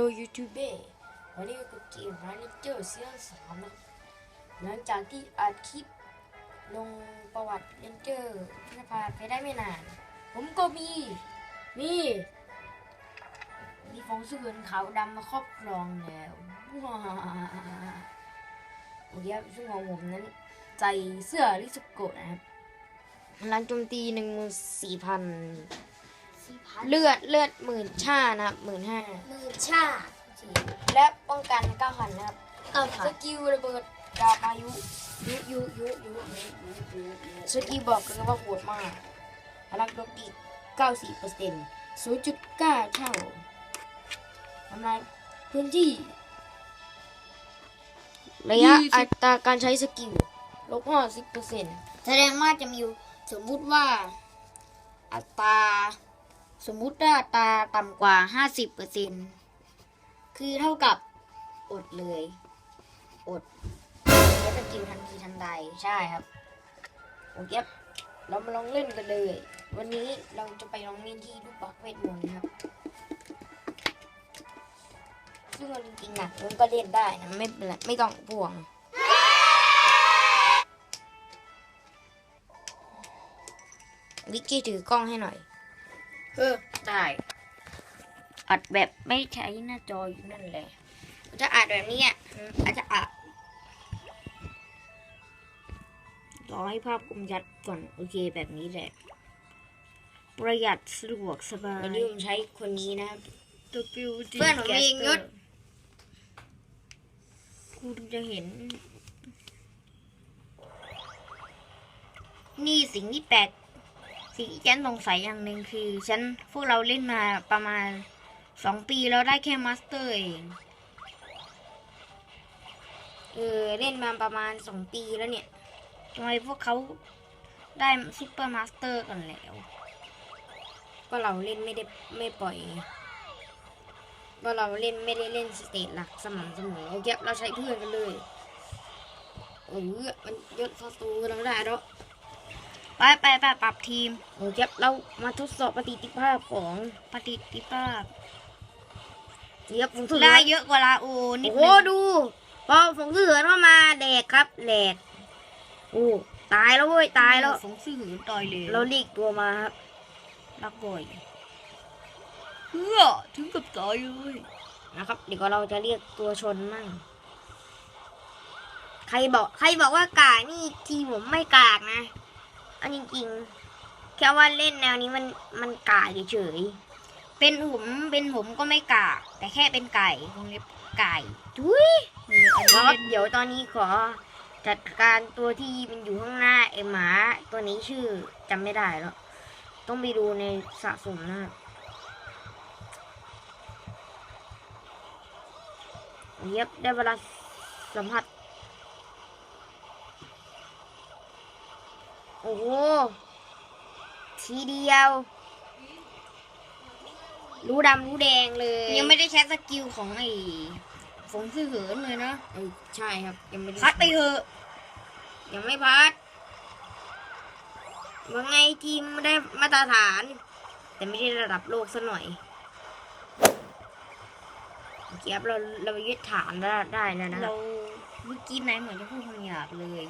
ทูเบวันนี้ก็เกมร้านเจอร์ซีซั่นสามนะหลังจากที่อัดคลิปลงประวัติเรนเจอร์พิธภัณฑ์ไปได้ไม่นาน ผมก็มี มี มีฟองสื่อขาวดำมาครอบครองแล้วว้าวโอเคครับซึ่งของผมนั้น ใส่เสื้อริสุโกะนะครับพลังโจมตีหนึ่งสี่พัน เลือดเลือดหมื่นชานะครับหมื่นห้าหมื่นชาและป้องกันเก้าพันนะครับสกิลระเบิดดาบอายุยุยุยุยุยุสกิลบอกกันว่าโหดมากพลังโดตีเก้าสี่เปอร์เซ็นต์ศูนย์จุดเก้าเท่าทำลายพื้นที่ ระยะอัตราการใช้สกิลลบห้าสิบเปอร์เซ็นต์แสดงว่าจะมีสมมุติว่าอัตรา สมมุติว่าตาต่ำกว่าห้าสิบเปอร์เซ็นคือเท่ากับอดเลย อดใช้สกิลทันทีทันใดใช่ครับโอเคครับเรามาลองเล่นกันเลย วันนี้เราจะไปลองเล่นที่ลูกบักเวทมนต์ครับ ซึ่งจริงๆนะมันก็เล่นได้นะไม่เป็นไรไม่ต้องห่วงวิกกี้ถือกล้องให้หน่อย เออได้อัดแบบไม่ใช้หน้าจออยู่นั่นแหละจะอ่านแบบนี้อะอาจจะอ่านรอให้ภาพกลมยัดก่อน โอเคแบบนี้แหละ ประหยัดสะดวกสบายวันนี้ผมใช้คนนี้นะครับตะกิวเพื่อนผมเองยศคุณจะเห็น นี่สิ่งที่แปลก สิ่งที่ฉันสงสัยอย่างหนึ่งคือฉันพวกเราเล่นมาประมาณสองปีแล้วได้แค่มาสเตอร์เองเออเล่นมาประมาณสองปีแล้วเนี่ยทำไมพวกเขาได้ซุปเปอร์มาสเตอร์กันแล้ว ก็เราเล่นไม่ได้ไม่ปล่อยก็เราเล่นไม่ได้เล่นสเตจหลักสม่ำเสมอโอเคเราใช้เพื่อนกันเลยเออมันยศศัตรูเราได้แล้ว ไปไปไปปรับทีมโอเคเรามาทดสอบปฏิทิภาพของปฏิทิภาพเยียบฝงเสือได้เยอะกว่าลาโอนิโอ้ดโหนึงดูพอฝงเสือเข้ามาแดกครับแหลกโอ้ตายแล้วเว้ยตายแล้วสงสื่อต่อยเลยเราลีกตัวมาครับรักบ่อยเพื่อถึงกับตายเลยนะครับเดี๋ยวเราจะเรียกตัวชนมั่งใครบอกใครบอกว่ากากนี่ทีมผมไม่กากนะ อันจริงๆแค่ว่าเล่นแนวนี้มันมันกากเฉยเป็นผมเป็นผมก็ไม่กากแต่แค่เป็นไก่คงเรียกไก่ๆจุ้ยเอออันแล้นี้วเดี๋ยวตอนนี้ขอจัดการตัวที่มันอยู่ข้างหน้าไอหมา ตัวนี้ชื่อจำไม่ได้แล้ว ต้องไปดูในสะสมนะครับเย็บได้เวลาสัมผัส โอ้โห ทีเดียว รู้ดำรู้แดงเลย ยังไม่ได้ใช้สกิลของไอ้ฝงซื่อเหินเลยนะเออใช่ครับ ยังไม่ได้พัดไปเถอะ ยังไม่พัดว่าไงทีมได้มาตรฐาน แต่ไม่ได้ระดับโลกซะหน่อยเกียบเราเรายึดฐานได้ได้แล้วนะครัเราบเมื่อกี้ไหนเหมือนจะพูดคำหยาบเลย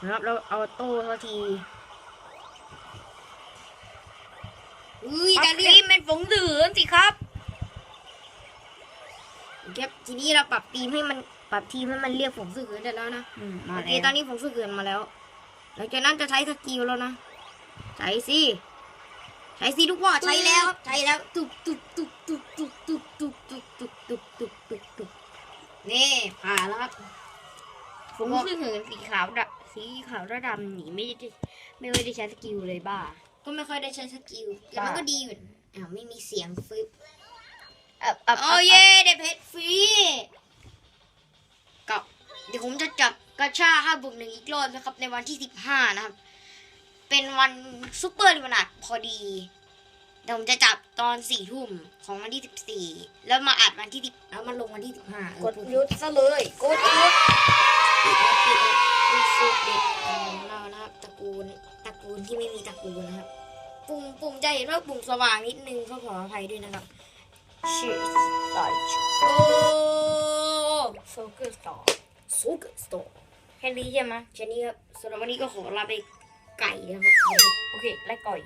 นะครับ เราเอาโต้เท่าทีอุ้ยปจะรับเรียทีกมเป็นฝงซื่อเหินสิครับเก็บทีนี้เราปรับทีมให้มันปรับทีมให้มันเรียกฝงสื่อเกินได้แล้วนะอืมมาโอเคแล้วตอนนี้ฝงสื่อเกินมาแล้วหลังจากนั้นจะใช้สกิลแล้วนะใช้สิใช้สิทุกว่าใช้แล้วใช้แล้วตุบตุบตุบตุบตุบตุบตุบตุบตุบตุบตุบตุบตุบนี่ผ่านแล้วครับฝงซื่อเหินสีขาวดะ สีขาวระดำหนีไม่ได้ไม่ได้ใช้สกิลเลยบ้า ก็ไม่ค่อยได้ใช้สกิลแต่มันก็ดีอยู่อ้าวไม่มีเสียงฟึบเอบเอบโอ้เย่ได้เพชรฟรีกับเดี๋ยวผมจะจับกระชาห้าบวกหนึ่งอีกรอบนะครับ ในวันที่สิบห้านะครับ เป็นวันซุปเปอร์ลิมนาดพอดีเดี๋ยวผมจะจับตอนสี่ทุ่มของวันที่สิบสี่แล้วมาอัดวันที่สิบแล้วมาลงวันที่สิบห้ากดยุดซะเลย กดยุดปิ ด็กของเรานะครับตระกูลตระกูลที่ไม่มีตระกูลนะครับ ปุ่มปุ่มจะเห็นว่าปุ่มสว่างนิดนึงก็ขออภัยด้วยนะครับชื่อสายโอ้สกอร์สตอร์โซเกอร์สตอร์แค่นี้ใช่ไหมแค่นี้ครับสำหรับวันนี้ก็ขอลาไปไก่นะครับโอเคไล่ก่อย